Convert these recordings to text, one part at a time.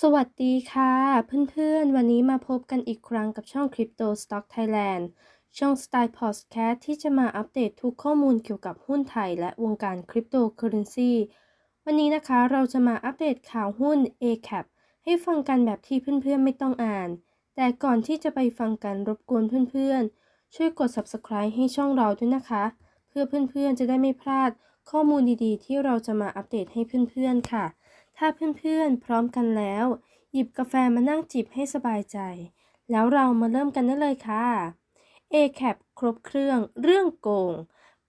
สวัสดีค่ะ เพื่อนๆ วันนี้มาพบกันอีกครั้งกับช่อง Crypto Stock Thailand ช่อง Style Podcast ที่จะมาอัปเดตทุกข้อมูลเกี่ยวกับหุ้นไทยและวงการคริปโตเคอเรนซีวันนี้นะคะเราจะมาอัปเดตข่าวหุ้น ACAP ให้ฟังกันแบบที่เพื่อนๆ ไม่ต้องอ่าน แต่ก่อนที่จะไปฟังกันรบกวนเพื่อนๆ ช่วยกด Subscribe ให้ช่องเราด้วยนะคะ เพื่อเพื่อนๆ จะได้ไม่พลาดข้อมูลดีๆ ที่เราจะมาอัปเดตให้เพื่อนๆ ค่ะ ถ้าเพื่อนๆ พร้อมกันแล้ว หยิบกาแฟมานั่งจิบให้สบายใจ แล้วเรามาเริ่มกันได้เลยค่ะ ACAP ครบเครื่อง เรื่องโกง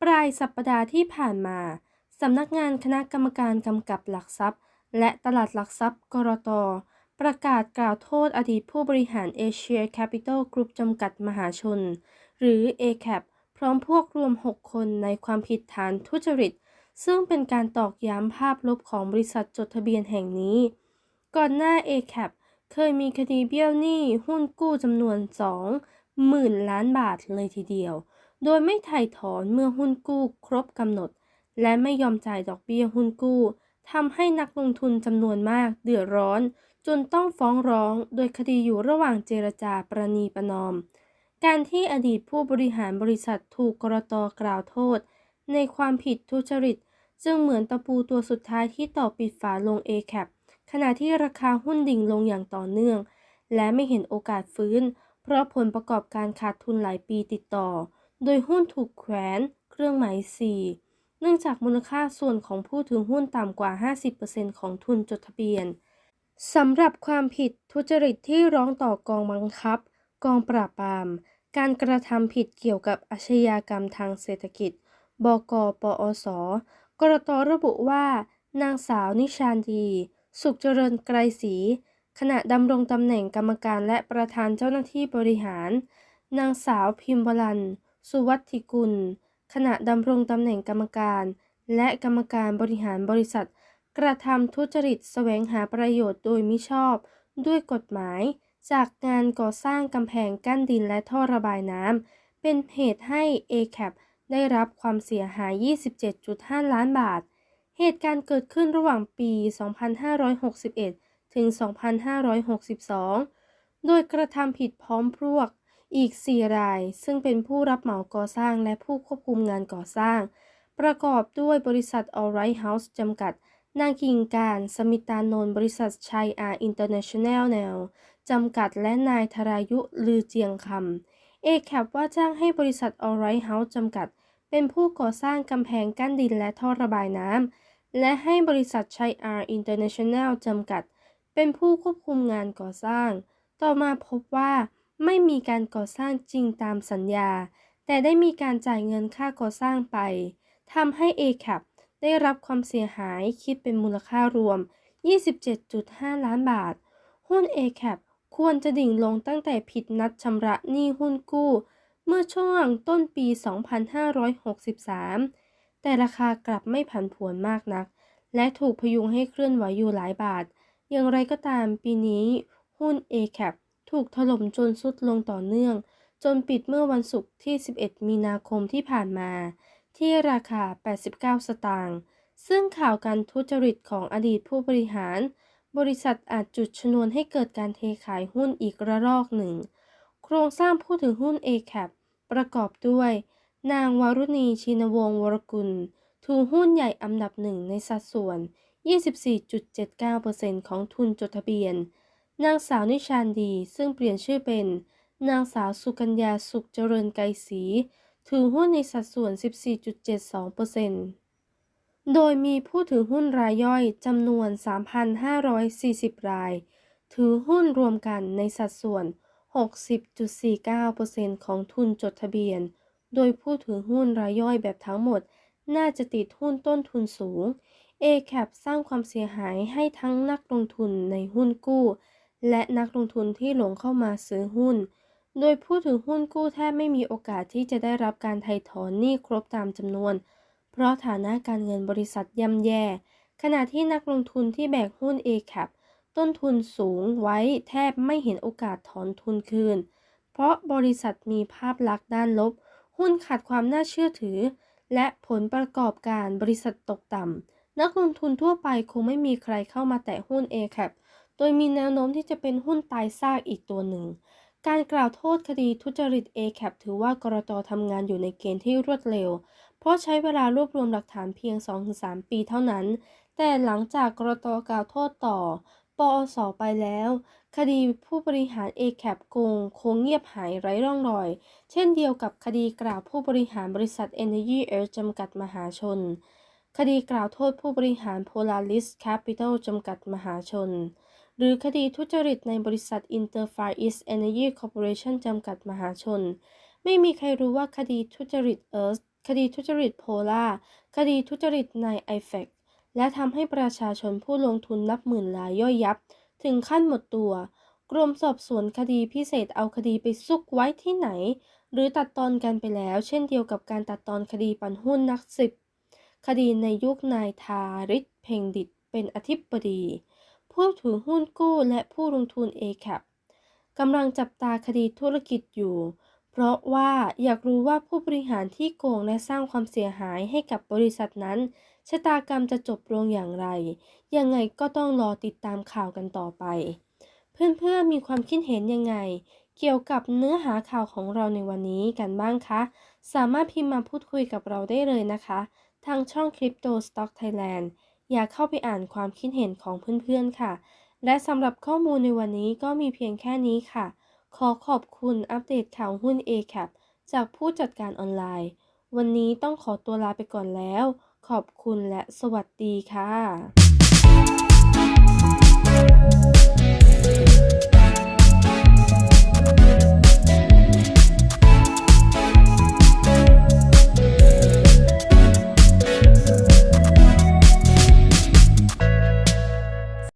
ปลายสัปดาห์ที่ผ่านมาสำนักงานคณะกรรมการกำกับหลักทรัพย์ และตลาดหลักทรัพย์กรตประกาศกล่าวโทษอดีตผู้บริหารเอเชียแคปิตอลกรุ๊ปจำกัดมหาชน หรือ ACAP พร้อมพวกรวม 6 คนในความผิดฐานทุจริต ซึ่งเป็นการตอกย้ำภาพลบของบริษัทจดทะเบียนแห่งนี้ ก่อนหน้า ACAP เคยมีคดีเบี้ยวหนี้หุ้นกู้จำนวน2 0,000ล้านบาทเลยทีเดียว โดยไม่ไถ่ถอนเมื่อหุ้นกู้ครบกำหนด และไม่ยอมจ่ายดอกเบี้ยหุ้นกู้ทำให้นักลงทุนจำนวนมากเดือดร้อน จนต้องฟ้องร้องโดยคดีอยู่ระหว่างเจรจาประนีประนอม การที่อดีตผู้บริหารบริษัทถูกกรตกล่าวโทษ ในความผิดทุจริต จึงเหมือนตะปูตัวสุดท้ายที่ต่อปิดฝาลง ACAP ขณะที่ราคาหุ้นดิ่งลงอย่างต่อเนื่อง และไม่เห็นโอกาสฟื้น เพราะผลประกอบการขาดทุนหลายปีติดต่อ โดยหุ้นถูกแขวนเครื่องหมาย 4 เนื่องจากมูลค่าส่วนของผู้ถือหุ้นต่ำกว่า 50%ของทุนจดทะเบียนสำหรับความผิดทุจริตที่ร้องต่อกองบังคับ กองปราบปราม การกระทำผิดเกี่ยวกับอาชญากรรมทางเศรษฐกิจ บกปอส กรตระบุว่า นางสาวนิชานดี สุขเจริญไกรศรีขณะดำรงตำแหน่งกรรมการและประธานเจ้าหน้าที่บริหาร นางสาวพิมพ์วรัน สุวัติกุล ขณะดำรงตำแหน่งกรรมการ และกรรมการบริหารบริษัท กระทำทุจริตแสวงหาประโยชน์โดยมิชอบ ด้วยกฎหมาย จากงานก่อสร้างกำแพงกั้นดินและท่อระบายน้ำเป็นเหตุให้ ACAP ได้รับความเสียหาย 27.5 ล้านบาท เหตุการณ์เกิดขึ้นระหว่างปี 2561 ถึง 2562 โดยกระทำผิดพร้อมพวกอีก 4 ราย ซึ่งเป็นผู้รับเหมาก่อสร้างและผู้ควบคุมงานก่อสร้าง ประกอบด้วยบริษัท Alright House จำกัด นางกิงการ สมิตานนท์บริษัทชัยอาร์อินเตอร์เนชั่นแนลแนวจำกัดและนายธรายุลือเจียงคำ ACAP ว่าจ้างให้บริษัท Alright House จำกัด เป็นผู้ก่อสร้างกำแพงกั้นดินและท่อระบายน้ำ และให้บริษัทชัยอาร์อินเตอร์เนชั่นแนลจำกัด เป็นผู้ควบคุมงานก่อสร้าง ต่อมาพบว่าไม่มีการก่อสร้างจริงตามสัญญา แต่ได้มีการจ่ายเงินค่าก่อสร้างไปทำให้ ACAP ได้รับความเสียหายคิดเป็นมูลค่ารวม 27.5 ล้านบาท หุ้น ACAP ควรจะดิ่งลงตั้งแต่ผิดนัดชำระหนี้หุ้นกู้ เมื่อช่วงต้นปี 2563 แต่ราคากลับไม่ผันผวนมากนัก และถูกพยุงให้เคลื่อนไหวอยู่หลายบาท อย่างไรก็ตามปีนี้ หุ้น ACAP ถูกถล่มจนสุดลงต่อเนื่อง จนปิดเมื่อวันศุกร์ที่ 11 มีนาคมที่ผ่านมา ที่ราคา 89 สตางค์ ซึ่งข่าวการทุจริตของอดีตผู้บริหาร บริษัทอาจจุดชนวนให้เกิดการเทขายหุ้นอีกระลอกหนึ่ง โครงสร้างผู้ถือหุ้น ACAP ประกอบด้วย นางวารุณีชินวงศ์วรกุล ถือหุ้นใหญ่อันดับหนึ่งในสัดส่วน 24.79%ของทุนจดทะเบียน นางสาวนิชานดี ซึ่งเปลี่ยนชื่อเป็น นางสาวสุกัญญาสุขเจริญไกรศรีถือหุ้นในสัดส่วน 14.72%โดยมีผู้ถือหุ้นรายย่อยจำนวน 3,540 ราย ถือหุ้นรวมกันในสัดส่วน 60.49%ของทุนจดทะเบียน โดยผู้ถือหุ้นรายย่อยแบบทั้งหมด น่าจะติดหุ้นต้นทุนสูง ACAP สร้างความเสียหายให้ทั้งนักลงทุนในหุ้นกู้ และนักลงทุนที่หลงเข้ามาซื้อหุ้น โดยผู้ถือหุ้นกู้แทบไม่มีโอกาสที่จะได้รับการไถ่ถอนหนี้ครบตามจำนวน เพราะฐานะการเงินบริษัทย่ำแย่ ขณะที่นักลงทุนที่แบกหุ้น A-cap ต้นทุนสูงไว้แทบไม่เห็นโอกาสถอนทุนคืน เพราะบริษัทมีภาพลักษณ์ด้านลบ หุ้นขาดความน่าเชื่อถือ และผลประกอบการบริษัทตกต่ำ นักลงทุนทั่วไปคงไม่มีใครเข้ามาแตะหุ้น A-cap โดยมีแนวโน้มที่จะเป็นหุ้นตายซากอีกตัวหนึ่ง การกล่าวโทษคดีทุจริต A-cap ถือว่ากรตทำงานอยู่ในเกณฑ์ที่รวดเร็ว เพราะใช้เวลารวบรวมหลักฐานเพียง 2-3 ปีเท่านั้น แต่หลังจากกรตกล่าวโทษต่อ ปอสไปแล้ว คดีผู้บริหาร A-cap โกงคงเงียบหายไร้ร่องรอย เช่นเดียวกับคดีกล่าวผู้บริหารบริษัท Energy Earth จำกัดมหาชน คดีกล่าวโทษผู้บริหาร Polaris Capital จำกัดมหาชน หรือคดีทุจริตในบริษัท Interfar East Energy Corporation จำกัดมหาชน ไม่มีใครรู้ว่าคดีทุจริต Earth คดีทุจริตโพลาคดีทุจริตใน IFEC และทำให้ประชาชนผู้ลงทุนนับหมื่นรายย่อยยับ ถึงขั้นหมดตัว กรมสอบสวนคดีพิเศษเอาคดีไปซุกไว้ที่ไหน หรือตัดตอนกันไปแล้ว เช่นเดียวกับการตัดตอนคดีปันหุ้นนักสิบคดีในยุคนายทาริศเพ่งดิตเป็นอธิบดี ผู้ถือหุ้นกู้และผู้ลงทุน A-cap กำลังจับตาคดีธุรกิจอยู่ ราะว่าอยากรู้ว่าผู้บริหารที่โกงและสร้างความเสียหายให้กับบริษัทนั้นชะตากรรมจะจบลงอย่างไร ยังไงก็ต้องรอติดตามข่าวกันต่อไป เพื่อนๆมีความคิดเห็นยังไง เกี่ยวกับเนื้อหาข่าวของเราในวันนี้กันบ้างคะ สามารถพิมพ์มาพูดคุยกับเราได้เลยนะคะ ทางช่อง Crypto Stock Thailand อยากเข้าไปอ่านความคิดเห็นของเพื่อนๆค่ะ และสำหรับข้อมูลในวันนี้ก็มีเพียงแค่นี้ค่ะ ขอขอบคุณอัปเดตข่าวหุ้น ACAP จากผู้จัดการออนไลน์ วันนี้ต้องขอตัวลาไปก่อนแล้ว ขอบคุณและสวัสดีค่ะ